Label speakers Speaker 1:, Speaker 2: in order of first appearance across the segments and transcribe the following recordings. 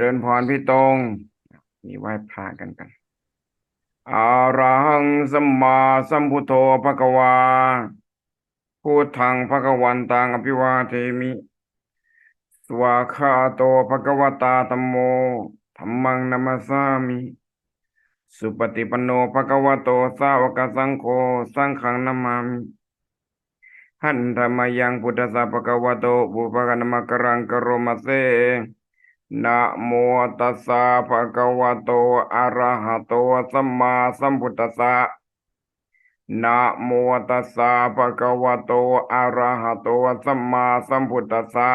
Speaker 1: ริญพรพี่ตรงมีไหว้พระกันกันอารังสัมมาสัมพุทโธภะคะวาพุทธังภะคะวันตังอภิวาเทมิสวากขาโตภะคะวตาธัมโมธัมมังนัมสสามิ สุปฏิปันโนภะคะวะโตสาวกสังโฆสังฆังนามามิหันธรรมยังพุทธสสะภะคะวะโตบุพกนมกรังกโรมาเซ นะโมตัสสะภะคะวะโต อะระหะโต สัมมาสัมพุทธัสสะนะโมตัสสะภะคะวะโต อะระหะโต สัมมาสัมพุทธัสสะ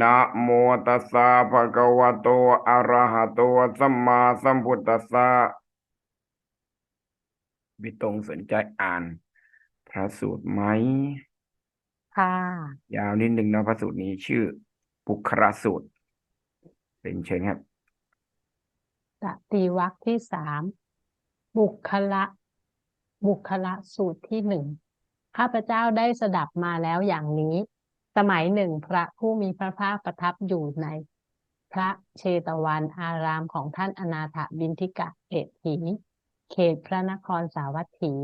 Speaker 1: นะโมตัสสะภะคะวะโต อะระหะโต สัมมาสัมพุทธัสสะพี่ตรงสนใจอ่าน พระสูตรไหม
Speaker 2: ค่ะ
Speaker 1: ยาวนิดนึงนะพระสูตรนี้ชื่อ ปุคระสูตร เป็นเชิญครับ
Speaker 2: ตตีวรรที่สามบุคละบุคละสูตรที่หนึ่งข้าพเจ้าได้สดับมาแล้วอย่างนี้ สมัยหนึ่งพระผู้มีพระภาคประทับอยู่ใน พระเชตวันอารามของท่านอนาถบินทิกะเศรษฐีเขตพระนครสาวัตถี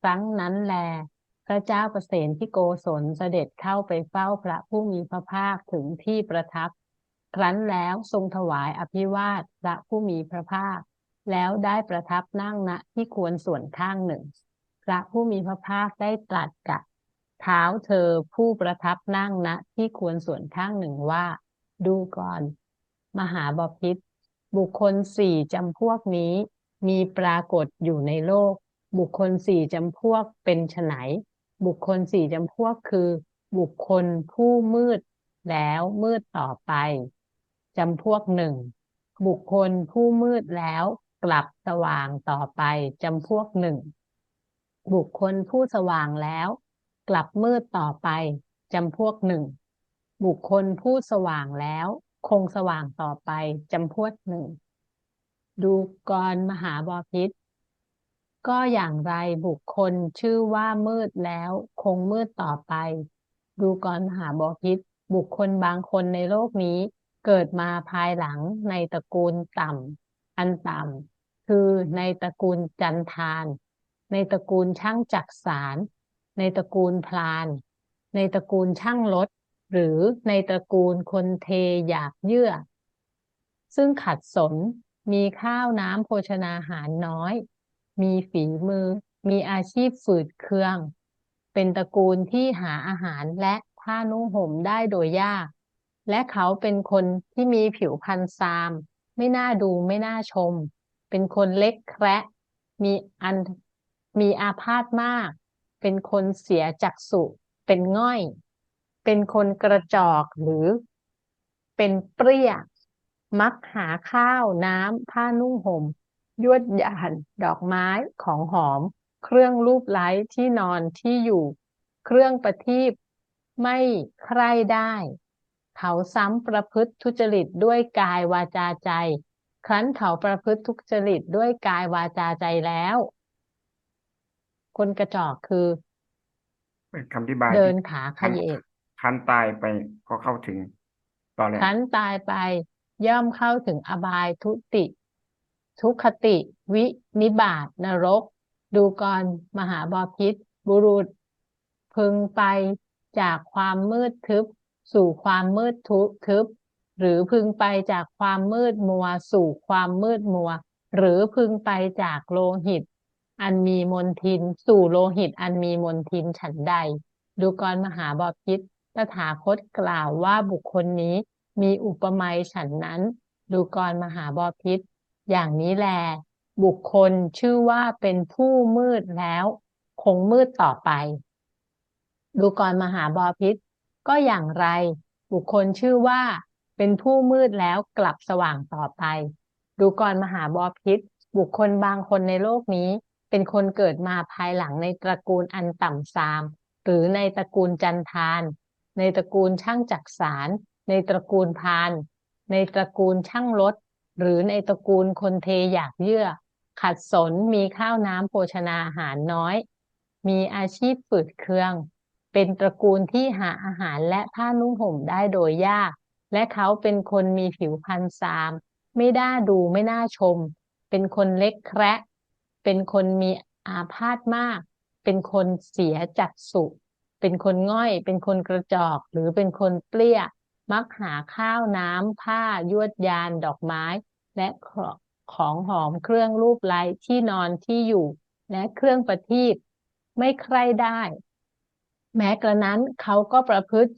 Speaker 2: ครั้งนั้นแล พระเจ้าประเสนที่โกศลเสด็จเข้าไปเฝ้าพระผู้มีพระภาคถึงที่ประทับ ครั้นแล้วทรงถวายอภิวาทพระผู้มีพระภาค แล้วได้ประทับนั่งณที่ควรส่วนข้างหนึ่ง พระผู้มีพระภาคได้ตรัสกับเท้าเธอผู้ประทับนั่งณที่ควรส่วนข้างหนึ่งว่า ดูก่อน มหาบพิษบุคคลสี่จำพวกนี้มีปรากฏอยู่ในโลก บุคคลสี่จำพวกเป็นไฉน บุคคลสี่จำพวกคือ บุคคลผู้มืดแล้วมืดต่อไปจำพวกหนึ่งบุคคลผู้มืดแล้วกลับสว่างต่อไปจำพวกหนึ่งบุคคลผู้สว่างแล้ว กลับมืดต่อไปจำพวกหนึ่งบุคคลผู้สว่างแล้ว คงสว่างต่อไปจำพวกหนึ่งดูกรมหาบอพิษ ก็อย่างไรบุคคลชื่อว่ามืดแล้ว คงมืดต่อไป ดูกรมหาบอพิษบุคคลบางคนในโลกนี้ เกิดมาภายหลังในตระกูลต่ำอันต่ำคือในตระกูลจันทาน ในตระกูลช่างจักสาร ในตระกูลพลาน ในตระกูลช่างรถหรือในตระกูลคนเทหยาบเยื่อ ซึ่งขัดสนมีข้าวน้ำโภชนาหารน้อย มีฝีมือ มีอาชีพฝืดเคือง เป็นตระกูลที่หาอาหารและผ้านุ่งห่มได้โดยยาก และเขาเป็นคนที่มีผิวพรรณซาม ไม่น่าดูไม่น่าชม เป็นคนเล็กแคระมีอันมีอาพาธมาก เป็นคนเสียจักษุเป็นง่อย เป็นคนกระจอกหรือ เป็นเปรี้ย มักหาข้าวน้ำผ้านุ่งห่ม ยวดหยานดอกไม้ของหอม เครื่องรูปไล้ที่นอนที่อยู่ เครื่องประทีปไม่ใคร่ได้ เขาซ้ำประพฤติทุจริตด้วยกายวาจาใจ ครั้นเขาประพฤติทุจริตด้วยกายวาจาใจแล้ว คนกระจอกคือ
Speaker 1: เป็นคำอธิบาย
Speaker 2: เดิน
Speaker 1: ที่
Speaker 2: ขาเข
Speaker 1: คัน
Speaker 2: ยก
Speaker 1: คันตายไปก็เข้าถึงตอนแรก
Speaker 2: ครั้นตายไปย่อมเข้าถึงอบายทุติ ทุกขติ วินิบาตนรก ดูกรมหาบอพิษ บุรุษ พึงไปจากความมืดทึบ สู่ความมืดทุทึบ หรือพึงไปจากความมืดมัว สู่ความมืดมัว หรือพึงไปจากโลหิต อันมีมนทิน สู่โลหิตอันมีมนทินฉันใด ดูกรมหาบอพิษตถาคตกล่าวว่าบุคคลนี้มีอุปมาฉันนั้น ดูกรมหาบอพิษ อย่างนี้แล บุคคลชื่อว่าเป็นผู้มืดแล้ว คงมืดต่อไป ดูกรมหาบอพิษ ก็อย่างไร บุคคลชื่อว่า เป็นผู้มืดแล้วกลับสว่างต่อไป ดูกรมหาบอพิษ บุคคลบางคนในโลกนี้ เป็นคนเกิดมาภายหลังในตระกูลอันต่ำทราม หรือในตระกูลจันทาน ในตระกูลช่างจักสาร ในตระกูลพาน ในตระกูลช่างรถ หรือในตระกูลคนเทอยากเยื่อ ขัดสนมีข้าวน้ำโภชนาอาหารน้อย มีอาชีพฝืดเคือง เป็นตระกูลที่หาอาหารและผ้านุ่งห่มได้โดยยาก และเขาเป็นคนมีผิวพรรณซาม ไม่น่าดูไม่น่าชม เป็นคนเล็กแคระเป็นคนมีอาพาธมาก เป็นคนเสียจักษุเป็นคนง่อย เป็นคนกระจอก หรือเป็นคนเปรี้ย มักหาข้าวน้ำผ้ายวดยานดอกไม้ และของหอมเครื่องรูปไล้ที่นอนที่อยู่ และเครื่องประทีปไม่ใคร่ได้ แม้กระนั้นเขาก็ประพฤติ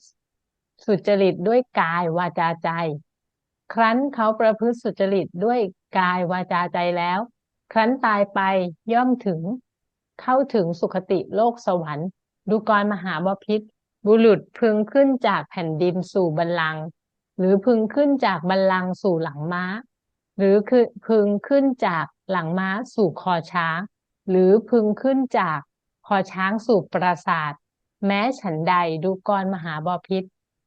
Speaker 2: สุจริตด้วยกายวาจาใจ ครั้นเขาประพฤติสุจริตด้วยกายวาจาใจแล้ว ครั้นตายไปย่อมถึง เข้าถึงสุคติโลกสวรรค์ ดูกรมหาบพิษ บุรุษพึงขึ้นจากแผ่นดินสู่บัลลังก์หรือพึงขึ้นจากบัลลังก์สู่หลังม้า หรือคือพึงขึ้นจากหลังม้าสู่คอช้าง หรือพึงขึ้นจากคอช้างสู่ปราสาท แม้ฉันใดดูกรมหาบพิษ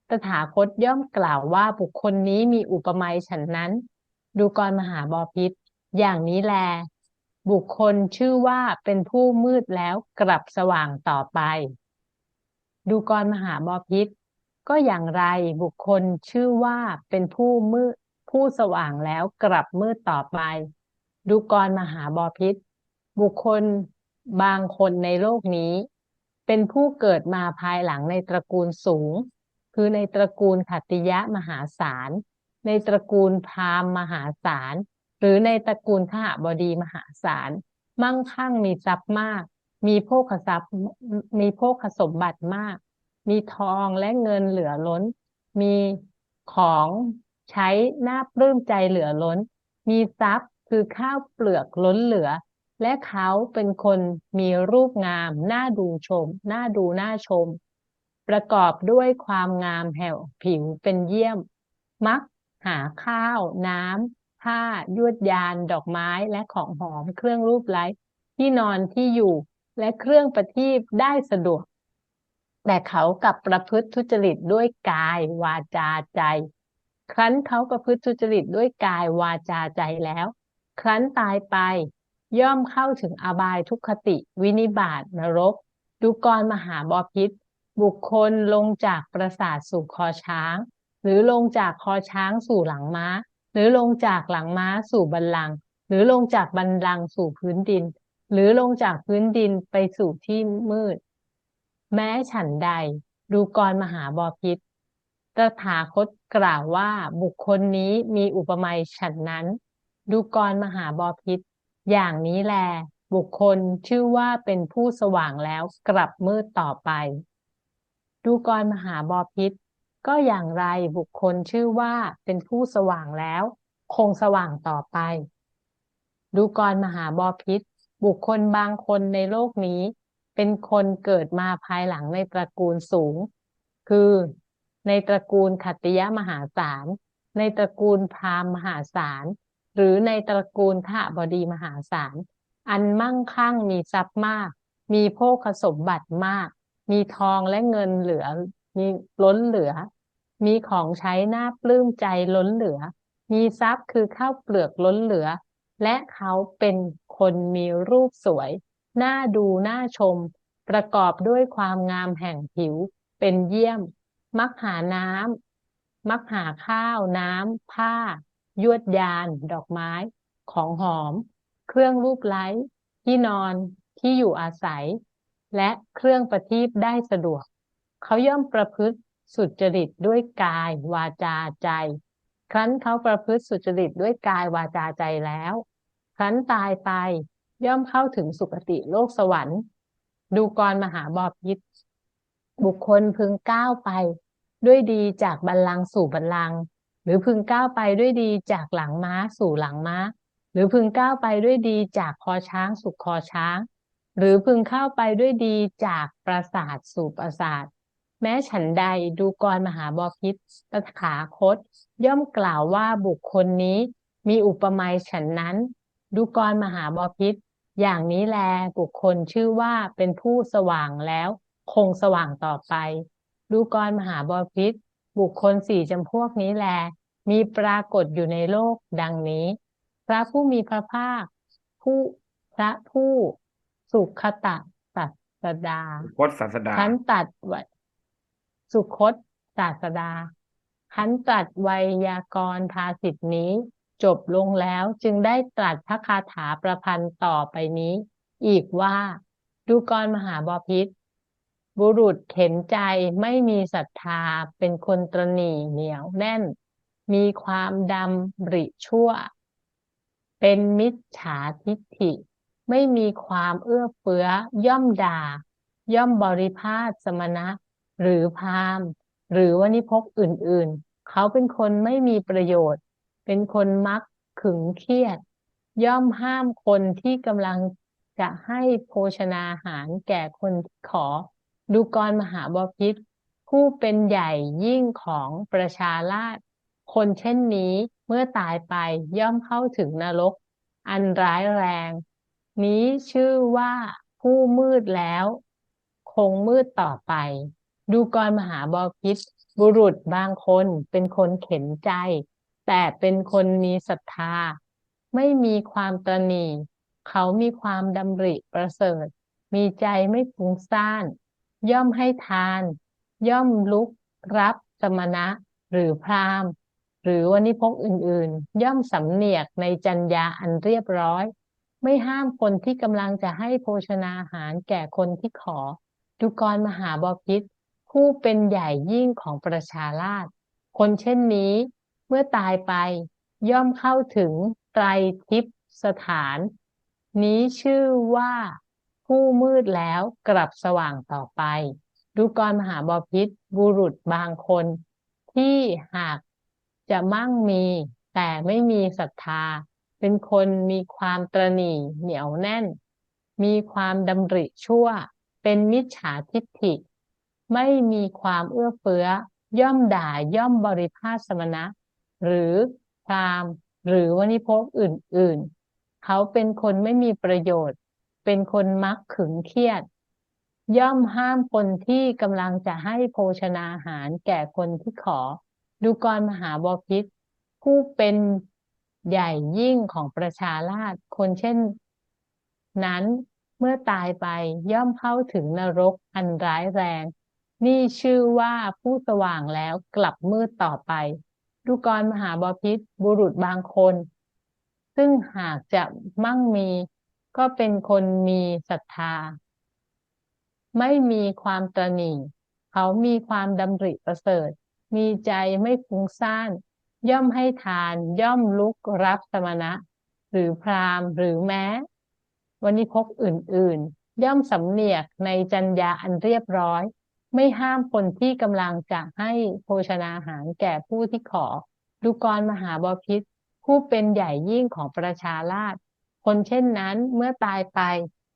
Speaker 2: ตถาคตย่อมกล่าวว่าบุคคลนี้มีอุปมาฉันนั้น ดูกรมหาบพิษอย่างนี้แล บุคคลชื่อว่าเป็นผู้มืดแล้วกลับสว่างต่อไป ดูกรมหาบพิษ ก็อย่างไรบุคคลชื่อว่าเป็นผู้มืดผู้สว่างแล้วกลับมืดต่อไป ดูกรมหาบพิษ บุคคลบางคนในโลกนี้ เป็นผู้เกิดมาภายหลังในตระกูลสูง คือในตระกูลขัตติยะมหาศาล ในตระกูลพราหมณ์มหาศาล หรือในตระกูลขหบดีมหาศาล มั่งคั่งมีทรัพย์มาก มีโภคทรัพย์มีโภคสมบัติมาก มีทองและเงินเหลือล้น มีของใช้น่าปลื้มใจเหลือล้น มีทรัพย์คือข้าวเปลือกล้นเหลือ และเขาเป็นคนมีรูปงามน่าดูชมน่าดูน่าชม ประกอบด้วยความงามแห่วผิวเป็นเยี่ยม มักหาข้าว น้ำผ้ายวดยาน ดอกไม้และของหอมเครื่องรูปไล้ที่นอนที่อยู่ และเครื่องประทีปได้สะดวก แต่เขากลับประพฤติทุจริตด้วยกาย วาจาใจ ครั้นเขาประพฤติทุจริตด้วยกายวาจาใจแล้ว ครั้นตายไป ย่อมเข้าถึงอบายทุกขติ วินิบาตนรก ดูกรมหาบอพิษ บุคคลลงจากปราสาทสู่คอช้าง หรือลงจากคอช้างสู่หลังม้า หรือลงจากหลังม้าสู่บัลลัง หรือลงจากบัลลังสู่พื้นดิน หรือลงจากพื้นดินไปสู่ที่มืด แม้ฉันใด ดูกรมหาบอพิษตถาคตกล่าวว่าบุคคลนี้มีอุปมาฉันนั้น ดูกรมหาบอพิษ อย่างนี้แล บุคคลชื่อว่าเป็นผู้สว่างแล้วกลับมืดต่อไป ดูกรมหาบอพิษ ก็อย่างไรบุคคลชื่อว่าเป็นผู้สว่างแล้ว คงสว่างต่อไป ดูกรมหาบอพิษ บุคคลบางคนในโลกนี้ เป็นคนเกิดมาภายหลังในตระกูลสูง คือในตระกูลขัตติยมหาศาล ในตระกูลพราหมณ์มหาศาล หรือในตระกูลขบดีมหาศาล อันมั่งคั่งมีทรัพย์มาก มีโภคสมบัติมาก มีทองและเงินเหลือ มีล้นเหลือ มีของใช้หน่าปลื้มใจล้นเหลือ มีทรัพย์คือข้าวเปลือกล้นเหลือ และเขาเป็น คนมีรูปสวย น่าดูน่าชม ประกอบด้วยความงามแห่งผิว เป็นเยี่ยม มักหาน้ำมักหาข้าว น้ำผ้า ยวดยาน ดอกไม้ ของหอม เครื่องรูปไล้ที่นอนที่อยู่อาศัย และเครื่องประทีปได้สะดวก เขาย่อมประพฤติสุจริตด้วยกาย วาจาใจ ครั้นเขาประพฤติสุจริตด้วยกายวาจาใจแล้ว ครั้นตายไปย่อมเข้าถึงสุคติโลกสวรรค์ ดูกรมหาบอพิษบุคคลพึงก้าวไปด้วยดีจากบัลลังก์สู่บัลลังก์หรือพึงก้าวไปด้วยดีจากหลังม้าสู่หลังม้า หรือพึงก้าวไปด้วยดีจากคอช้างสู่คอช้าง หรือพึงเข้าไปด้วยดีจากปราสาทสู่ปราสาท แม้ฉันใดดูกรมหาบอพิษตถาคต ย่อมกล่าวว่าบุคคลนี้มีอุปมาฉันนั้น ดูกรมหาบพิษ อย่างนี้แลบุคคลชื่อว่าเป็นผู้สว่างแล้ว คงสว่างต่อไป ดูกรมหาบพิษ บุคคลสี่จำพวกนี้แล มีปรากฏอยู่ในโลกดังนี้ พระผู้มีพระภาค ผู้พระผู้สุขตะสัสดา
Speaker 1: พจน์ศาสดา
Speaker 2: ท่านตัดไว้สุคตศาสดาขันตรัสไวยากรณ์ภาสิทธินี้ จบลงแล้วจึงได้ตรัสพระคาถาประพันธ์ต่อไปนี้ อีกว่า ดูกรมหาบพิษบุรุษเข็นใจไม่มีศรัทธาเป็นคนตรณีเหนียวแน่น มีความดำริชั่ว เป็นมิจฉาทิฏฐิ ไม่มีความเอื้อเฟื้อย่อมด่า ย่อมบริพาทสมณะ หรือพราหมณ์หรือวณิพกอื่นๆ เขาเป็นคนไม่มีประโยชน์ เป็นคนมักขึงเครียด ย่อมห้ามคนที่กำลังจะให้โภชนาหารแก่คนที่ขอ ดูกรมหาบพิตรผู้เป็นใหญ่ยิ่งของประชาราษฎร์คนเช่นนี้เมื่อตายไปย่อมเข้าถึงนรก อันร้ายแรง นี้ชื่อว่าผู้มืดแล้ว คงมืดต่อไป ดูกรมหาบพิตรบุรุษบางคนเป็นคนเข็นใจ แต่เป็นคนมีศรัทธา ไม่มีความตนีเขามีความดำริประเสริฐ มีใจไม่ฟุ้งซ่าน ย่อมให้ทาน ย่อมลุกรับสมณะ หรือพราหมณ์ หรือวณิพกอื่นๆ ย่อมสำเนียกในจัญญาอันเรียบร้อย ไม่ห้ามคนที่กำลังจะให้โภชนาอาหารแก่คนที่ขอดูกรมหาบพิตรผู้เป็นใหญ่ยิ่งของประชาราษฎร์คนเช่นนี้ เมื่อตายไปย่อมเข้าถึงไตรทิพสถาน นี้ชื่อว่าผู้มืดแล้วกลับสว่างต่อไป ดูกรมหาบพิตรบุรุษบางคน ที่หากจะมั่งมี แต่ไม่มีศรัทธา เป็นคนมีความตระหนี่เหนียวแน่น มีความดำริชั่ว เป็นมิจฉาทิฏฐิ ไม่มีความเอื้อเฟื้อย่อมด่าย่อมบริพาสมณะ หรือพราหมณ์หรือวณิพกอื่นๆ เขาเป็นคนไม่มีประโยชน์ เป็นคนมักขึงเครียด ย่อมห้ามคนที่กำลังจะให้โภชนาอาหารแก่คนที่ขอ ดูกรมหาบพิตรผู้เป็นใหญ่ยิ่งของประชาราษฎร์คนเช่น นั้นเมื่อตายไปย่อมเข้าถึงนรกอันร้ายแรง นี่ชื่อว่าผู้สว่างแล้วกลับมืดต่อไป ดูกรมหาบพิตรบุรุษบางคน ซึ่งหากจะมั่งมีก็เป็นคนมีศรัทธา ไม่มีความตระหนี่เขามีความดำริประเสริฐ มีใจไม่ฟุ้งซ่าน ย่อมให้ทาน ย่อมลุกรับสมณะ หรือพราหมณ์หรือแม้วณิพกอื่น ๆ ย่อมสำเนียกในจัญญาอันเรียบร้อย ไม่ห้ามคนที่กำลังจะให้โภชนาอาหารแก่ผู้ที่ขอ ดูกรมหาบพิตรผู้เป็นใหญ่ยิ่งของประชาราษฎร์คนเช่นนั้นเมื่อตายไป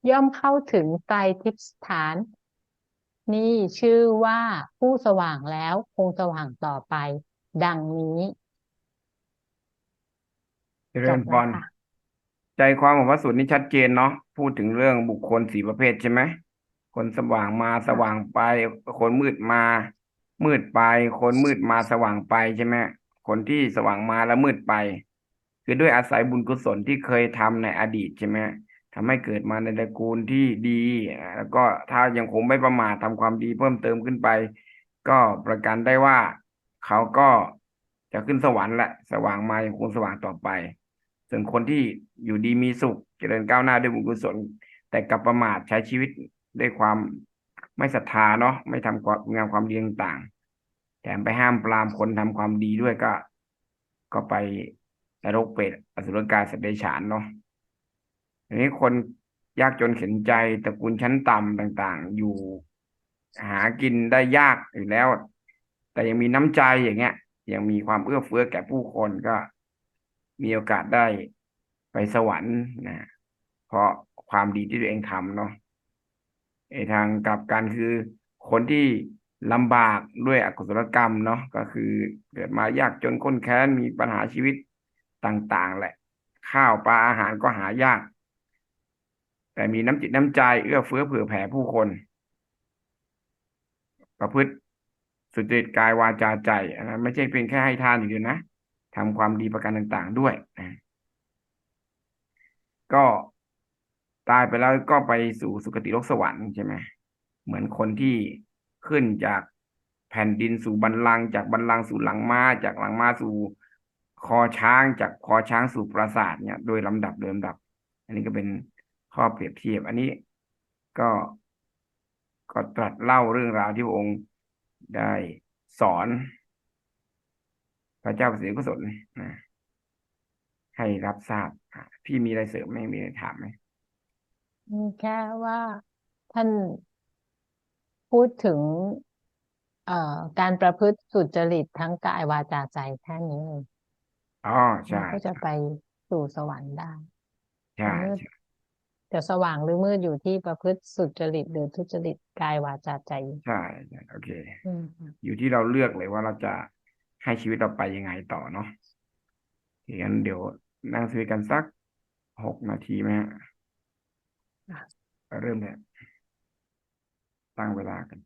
Speaker 2: ย่อมเข้าถึงไตรทิพย์สถาน นี่ชื่อว่าผู้สว่างแล้วคงสว่างต่อไป ดังนี้
Speaker 1: เจริญพรใจความของพระสูตรนี้ชัดเจนเนาะพูดถึงเรื่องบุคคลสี่ประเภทใช่ไหม คนสว่างมาสว่างไป คนมืดมา มืดไป คนมืดมาสว่างไปใช่ไหมคนที่สว่างมาแล้วมืดไป คือด้วยอาศัยบุญกุศลที่เคยทำในอดีตใช่ไหมทำให้เกิดมาในตระกูลที่ดี แล้วก็ถ้ายังคงไม่ประมาททำความดีเพิ่มเติมขึ้นไป ก็ประกันได้ว่าเขาก็จะขึ้นสวรรค์แหละ สว่างมายังคงสว่างต่อไป ส่วนคนที่อยู่ดีมีสุข เจริญก้าวหน้าด้วยบุญกุศล แต่กลับประมาทใช้ชีวิต ด้วยความไม่ศรัทธาเนาะไม่ทำความงานความดีต่างๆแถมไปห้ามปรามคนทำความดีด้วยก็ ก็ไปนรกเปรตอสุรกายสัตว์เดรัจฉานเนาะทีนี้คนยากจนเข็นใจตระกูลชั้นต่ำต่าง ๆ อยู่หากินได้ยากอยู่แล้ว แต่ยังมีน้ำใจอย่างเงี้ย ยังมีความเอื้อเฟื้อแก่ผู้คนก็มีโอกาสได้ไปสวรรค์นะเพราะความดีที่ตัวเองทำเนาะ ทางกลับกันคือ คนที่ลำบากด้วยอกุศลกรรมเนาะก็คือเกิดมายากจนข้นแค้นมีปัญหาชีวิตต่าง ๆ แหละ ข้าวปลาอาหารก็หายาก แต่มีน้ำจิตน้ำใจเอื้อเฟื้อเผื่อแผ่ผู้คน ประพฤติสุจริตกายวาจาใจนะไม่ใช่เพียงแค่ให้ทานอย่างเดียวนะทำความดีประการต่าง ๆ ด้วยนะก็ ตายไปแล้วก็ไปสู่สุคติโลกสวรรค์ใช่ไหมเหมือนคนที่ขึ้นจากแผ่นดินสู่บัลลัง จากบัลลังสู่หลังม้าจากหลังม้าสู่คอช้างจากคอช้างสู่ปราสาทเนี่ย โดยลำดับโดยลำดับ อันนี้ก็เป็นข้อเปรียบเทียบ อันนี้ก็ก็ตรัสเล่าเรื่องราวที่พระองค์ได้สอน พระเจ้าประสิทธิกุศลนะให้รับทราบพี่มีอะไรเสริมไหมมีอะไรถามไหม
Speaker 2: แค่ว่าท่านพูดถึง เอ่อ การประพฤติสุจริตทั้งกายวาจาใจแค่นี้เอง
Speaker 1: อ๋อ
Speaker 2: แล้ว
Speaker 1: ใช่
Speaker 2: ก็จะ
Speaker 1: ใช่
Speaker 2: ไปสู่สวรรค์ได้
Speaker 1: ใช่
Speaker 2: มืด
Speaker 1: ใช่
Speaker 2: จะสว่างหรือมืดอยู่ที่ประพฤติสุจริตหรือทุจริตกายวาจาใจ
Speaker 1: ใช่ใช่โอเค
Speaker 2: อืม
Speaker 1: อยู่ที่เราเลือกเลยว่าเราจะให้ชีวิตเราไปยังไงต่อเนาะงั้นเดี๋ยวนั่งคุยกันสักหกนาทีไหมฮะ
Speaker 2: อะ
Speaker 1: เริ่มเลยตั้งเวลากัน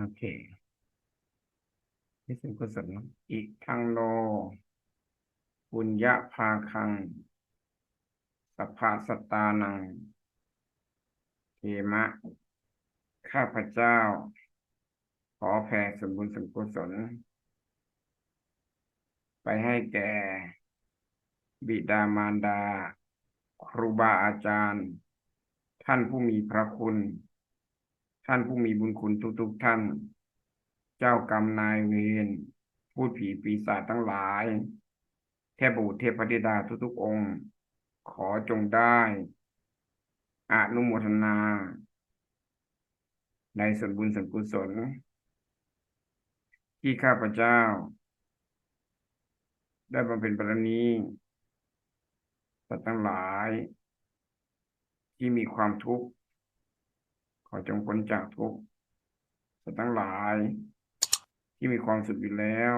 Speaker 1: โอเคนี่เป็นกุศลนอะอิทังโนปุญญาภาคังสัพพะสตานังเทมะ ข้าพเจ้า ขอแผ่ส่วนบุญส่วนกุศล ไปให้แก่ บิดามารดา ครูบาอาจารย์ ท่านผู้มีพระคุณ ท่านผู้มีบุญคุณทุกๆท่าน เจ้ากรรมนายเวรพูดผีปีศาจทั้งหลาย เทพบุตรเทพธิดาทุกๆองค์ ขอจงได้อนุโมทนา ในส่วนบุญส่วนกุศล ที่ข้าพเจ้า ได้บำเพ็ญบารมีสัตว์ทั้งหลาย ที่มีความทุกข์ ขอจงพ้นจากทุกสัตว์ทั้งหลาย ที่มีความสุขอยู่แล้ว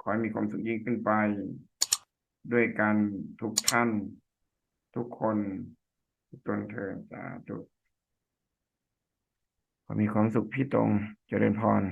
Speaker 1: ขอให้มีความสุขยิ่งขึ้นไป ด้วยกันทุกท่าน ทุกคนทุกตนเถิดสาธุขอมีความสุขพี่ตรงเจริญพร